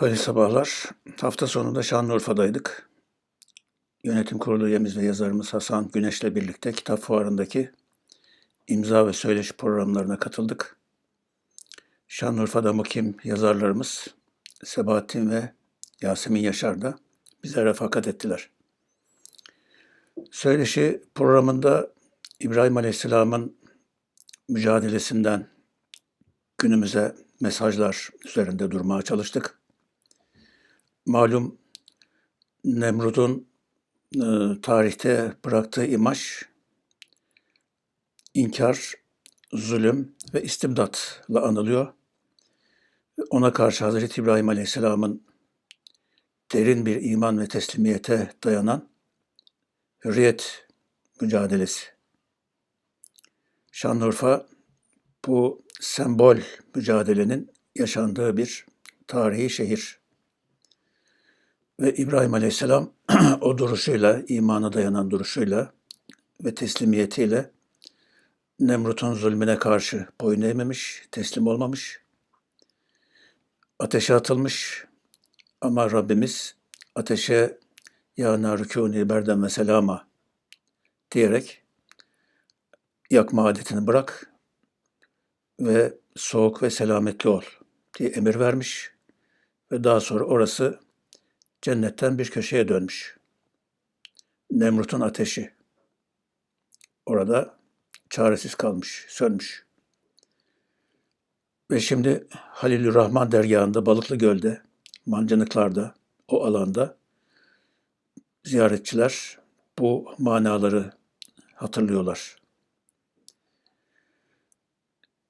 Hayırlı sabahlar. Hafta sonunda Şanlıurfa'daydık. Yönetim kurulu üyemiz ve yazarımız Hasan Güneş'le birlikte kitap fuarındaki imza ve söyleşi programlarına katıldık. Şanlıurfa'da mukim yazarlarımız Sebahattin ve Yasemin Yaşar da bize refakat ettiler. Söyleşi programında İbrahim Aleyhisselam'ın mücadelesinden günümüze mesajlar üzerinde durmaya çalıştık. Malum Nemrut'un e, tarihte bıraktığı imaj inkar, zulüm ve istimdatla anılıyor. Ona karşı Hazreti İbrahim Aleyhisselam'ın derin bir iman ve teslimiyete dayanan hürriyet mücadelesi. Şanlıurfa bu sembol mücadelenin yaşandığı bir tarihi şehir. Ve İbrahim Aleyhisselam o duruşuyla, imana dayanan duruşuyla ve teslimiyetiyle Nemrut'un zulmüne karşı boyun eğmemiş, teslim olmamış. Ateşe atılmış ama Rabbimiz ateşe ya narukûni berden ve selama diyerek yakma adetini bırak ve soğuk ve selametli ol diye emir vermiş ve daha sonra orası cennetten bir köşeye dönmüş. Nemrut'un ateşi orada çaresiz kalmış, sönmüş. Ve şimdi Halilur Rahman dergahında, Balıklı Göl'de, Mancınıklar'da, o alanda ziyaretçiler bu manaları hatırlıyorlar.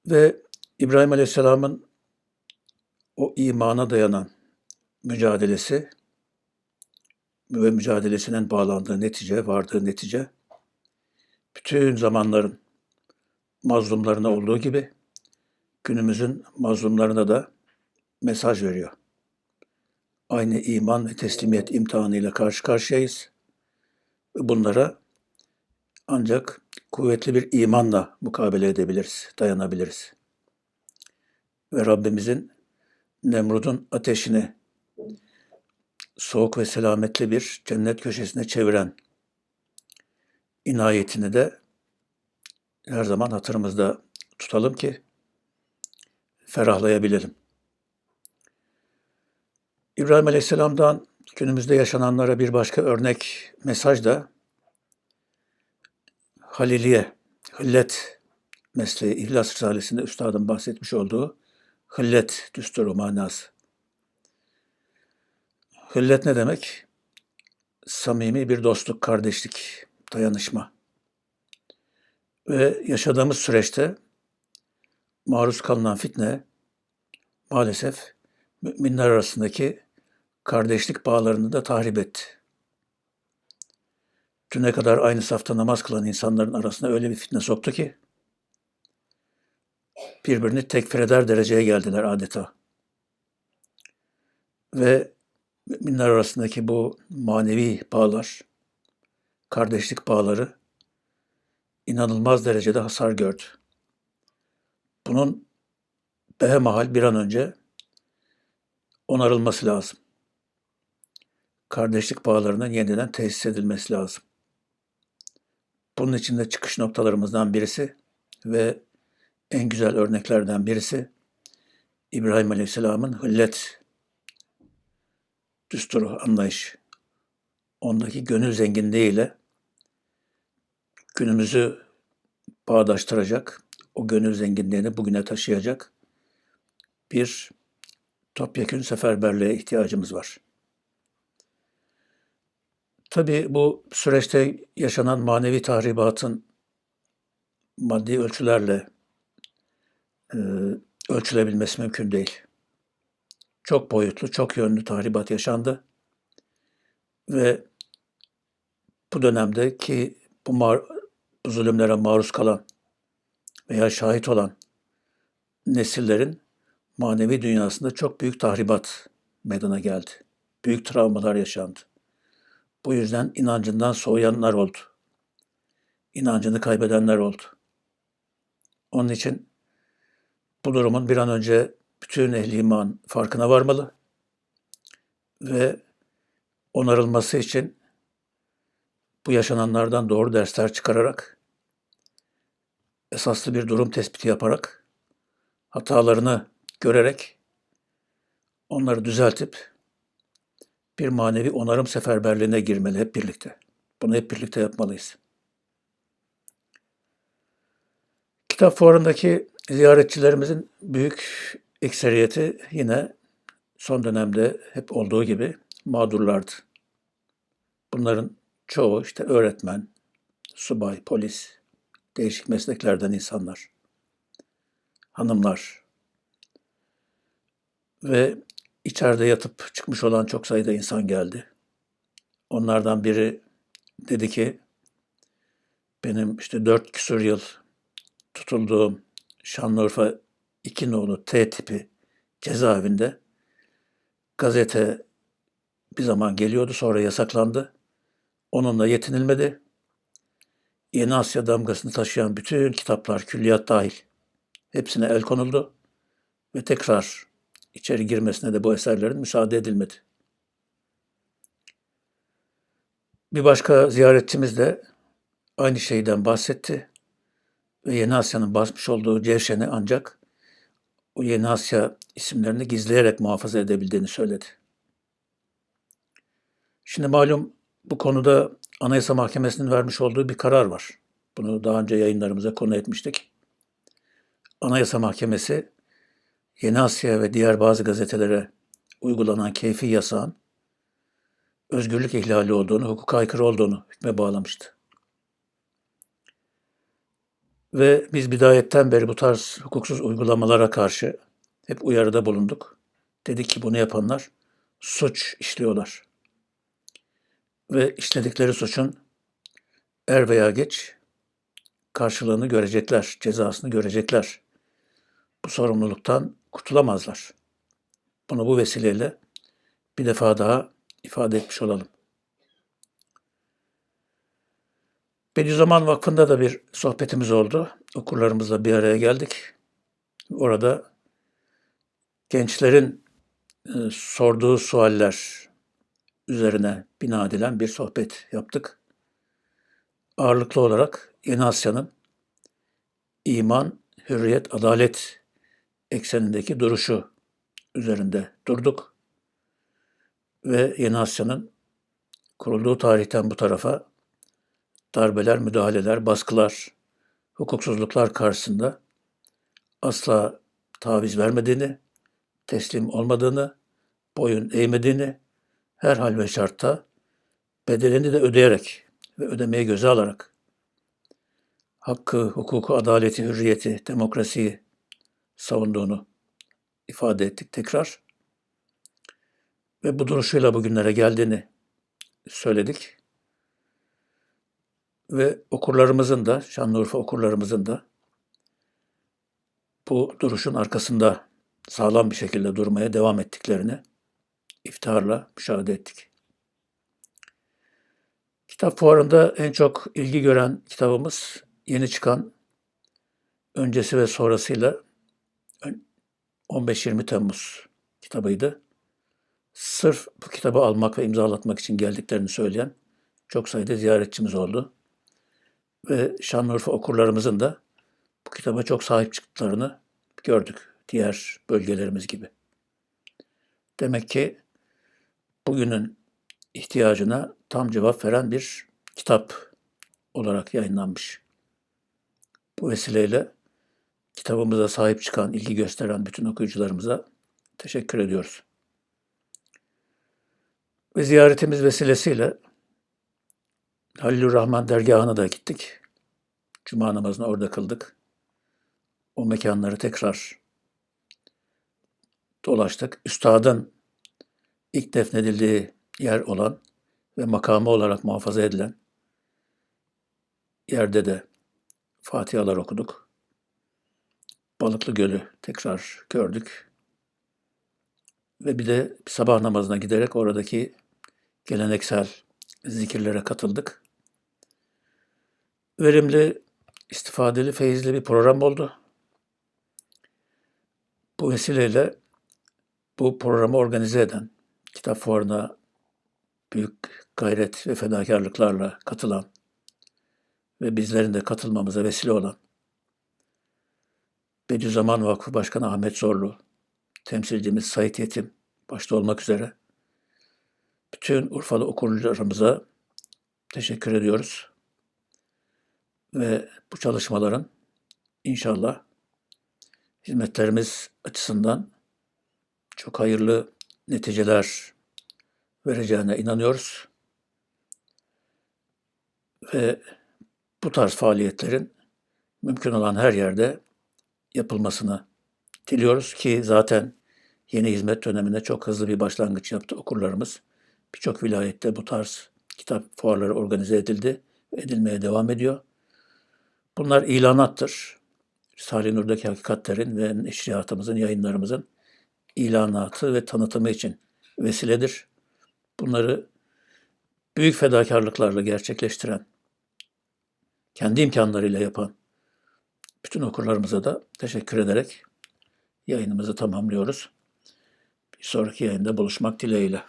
Ve İbrahim Aleyhisselam'ın o imana dayanan mücadelesi ve mücadelesinin bağlandığı netice, vardığı netice, bütün zamanların mazlumlarına olduğu gibi günümüzün mazlumlarına da mesaj veriyor. Aynı iman ve teslimiyet imtihanıyla karşı karşıyayız. Bunlara ancak kuvvetli bir imanla mukabele edebiliriz, dayanabiliriz. Ve Rabbimizin Nemrud'un ateşini soğuk ve selametli bir cennet köşesine çeviren inayetini de her zaman hatırımızda tutalım ki ferahlayabilelim. İbrahim Aleyhisselam'dan günümüzde yaşananlara bir başka örnek mesaj da Haliliye, Hillet mesleği İhlas Risalesi'nde üstadın bahsetmiş olduğu Hillet düsturu manası. Hillet ne demek? Samimi bir dostluk, kardeşlik, dayanışma. Ve yaşadığımız süreçte maruz kalınan fitne maalesef müminler arasındaki kardeşlik bağlarını da tahrip etti. Düne kadar aynı safta namaz kılan insanların arasına öyle bir fitne soktu ki birbirini tekfir eder dereceye geldiler adeta. Ve müminler arasındaki bu manevi bağlar, kardeşlik bağları inanılmaz derecede hasar gördü. Bunun behemahal bir an önce onarılması lazım. Kardeşlik bağlarının yeniden tesis edilmesi lazım. Bunun için de çıkış noktalarımızdan birisi ve en güzel örneklerden birisi İbrahim Aleyhisselam'ın hıllet düsturu, anlayış. Ondaki gönül zenginliğiyle günümüzü bağdaştıracak, o gönül zenginliğini bugüne taşıyacak bir topyekün seferberliğe ihtiyacımız var. Tabii bu süreçte yaşanan manevi tahribatın maddi ölçülerle e, ölçülebilmesi mümkün değil. Çok boyutlu, çok yönlü tahribat yaşandı. Ve bu dönemde ki bu, mar- bu zulümlere maruz kalan veya şahit olan nesillerin manevi dünyasında çok büyük tahribat meydana geldi. Büyük travmalar yaşandı. Bu yüzden inancından soğuyanlar oldu. İnancını kaybedenler oldu. Onun için bu durumun bir an önce bütün ehli iman farkına varmalı ve onarılması için bu yaşananlardan doğru dersler çıkararak esaslı bir durum tespiti yaparak hatalarını görerek onları düzeltip bir manevi onarım seferberliğine girmeli hep birlikte. Bunu hep birlikte yapmalıyız. Kitap fuarındaki ziyaretçilerimizin büyük ekseriyeti yine son dönemde hep olduğu gibi mağdurlardı. Bunların çoğu işte öğretmen, subay, polis, değişik mesleklerden insanlar, hanımlar ve içeride yatıp çıkmış olan çok sayıda insan geldi. Onlardan biri dedi ki benim işte dört küsur yıl tutulduğum Şanlıurfa 2 nolu T tipi cezaevinde gazete bir zaman geliyordu sonra yasaklandı. Onunla yetinilmedi. Yeni Asya damgasını taşıyan bütün kitaplar, külliyat dahil hepsine el konuldu ve tekrar içeri girmesine de bu eserlerin müsaade edilmedi. Bir başka ziyaretçimiz de aynı şeyden bahsetti ve Yeni Asya'nın basmış olduğu Cevşen'i ancak o Yeni Asya isimlerini gizleyerek muhafaza edebildiğini söyledi. Şimdi malum bu konuda Anayasa Mahkemesi'nin vermiş olduğu bir karar var. Bunu daha önce yayınlarımıza konu etmiştik. Anayasa Mahkemesi Yeni Asya ve diğer bazı gazetelere uygulanan keyfi yasağın özgürlük ihlali olduğunu, hukuka aykırı olduğunu hükme bağlamıştı. Ve biz bidayetten beri bu tarz hukuksuz uygulamalara karşı hep uyarıda bulunduk. Dedik ki bunu yapanlar suç işliyorlar. Ve işledikleri suçun er veya geç karşılığını görecekler, cezasını görecekler. Bu sorumluluktan kurtulamazlar. Bunu bu vesileyle bir defa daha ifade etmiş olalım. Bediüzzaman Vakfı'nda da bir sohbetimiz oldu. Okurlarımızla bir araya geldik. Orada gençlerin e, sorduğu sualler üzerine bina edilen bir sohbet yaptık. Ağırlıklı olarak Yeni Asya'nın iman, hürriyet, adalet eksenindeki duruşu üzerinde durduk. Ve Yeni Asya'nın kurulduğu tarihten bu tarafa darbeler, müdahaleler, baskılar, hukuksuzluklar karşısında asla taviz vermediğini, teslim olmadığını, boyun eğmediğini, her hal ve şartta bedelini de ödeyerek ve ödemeyi göze alarak hakkı, hukuku, adaleti, hürriyeti, demokrasiyi savunduğunu ifade ettik tekrar. Ve bu duruşuyla bugünlere geldiğini söyledik ve okurlarımızın da, Şanlıurfa okurlarımızın da bu duruşun arkasında sağlam bir şekilde durmaya devam ettiklerini iftiharla müşahede ettik. Kitap fuarında en çok ilgi gören kitabımız yeni çıkan öncesi ve sonrasıyla 15-20 Temmuz kitabıydı. Sırf bu kitabı almak ve imzalatmak için geldiklerini söyleyen çok sayıda ziyaretçimiz oldu ve Şanlıurfa okurlarımızın da bu kitaba çok sahip çıktıklarını gördük diğer bölgelerimiz gibi. Demek ki bugünün ihtiyacına tam cevap veren bir kitap olarak yayınlanmış. Bu vesileyle kitabımıza sahip çıkan, ilgi gösteren bütün okuyucularımıza teşekkür ediyoruz. Ve ziyaretimiz vesilesiyle Halilur Rahman dergahına da gittik. Cuma namazını orada kıldık. O mekanları tekrar dolaştık. Üstadın ilk defnedildiği yer olan ve makamı olarak muhafaza edilen yerde de Fatihalar okuduk. Balıklı Gölü tekrar gördük. Ve bir de sabah namazına giderek oradaki geleneksel zikirlere katıldık. Verimli, istifadeli, feyizli bir program oldu. Bu vesileyle bu programı organize eden kitap fuarına büyük gayret ve fedakarlıklarla katılan ve bizlerin de katılmamıza vesile olan Bediüzzaman Vakfı Başkanı Ahmet Zorlu, temsilcimiz Sait Yetim başta olmak üzere bütün Urfalı okuyucularımıza teşekkür ediyoruz. Ve bu çalışmaların inşallah hizmetlerimiz açısından çok hayırlı neticeler vereceğine inanıyoruz. Ve bu tarz faaliyetlerin mümkün olan her yerde yapılmasını diliyoruz ki zaten yeni hizmet dönemine çok hızlı bir başlangıç yaptı okurlarımız. Birçok vilayette bu tarz kitap fuarları organize edildi ve edilmeye devam ediyor. Bunlar ilanattır. Risale-i Nur'daki hakikatlerin ve neşriyatımızın, yayınlarımızın ilanatı ve tanıtımı için vesiledir. Bunları büyük fedakarlıklarla gerçekleştiren, kendi imkanlarıyla yapan bütün okurlarımıza da teşekkür ederek yayınımızı tamamlıyoruz. Bir sonraki yayında buluşmak dileğiyle.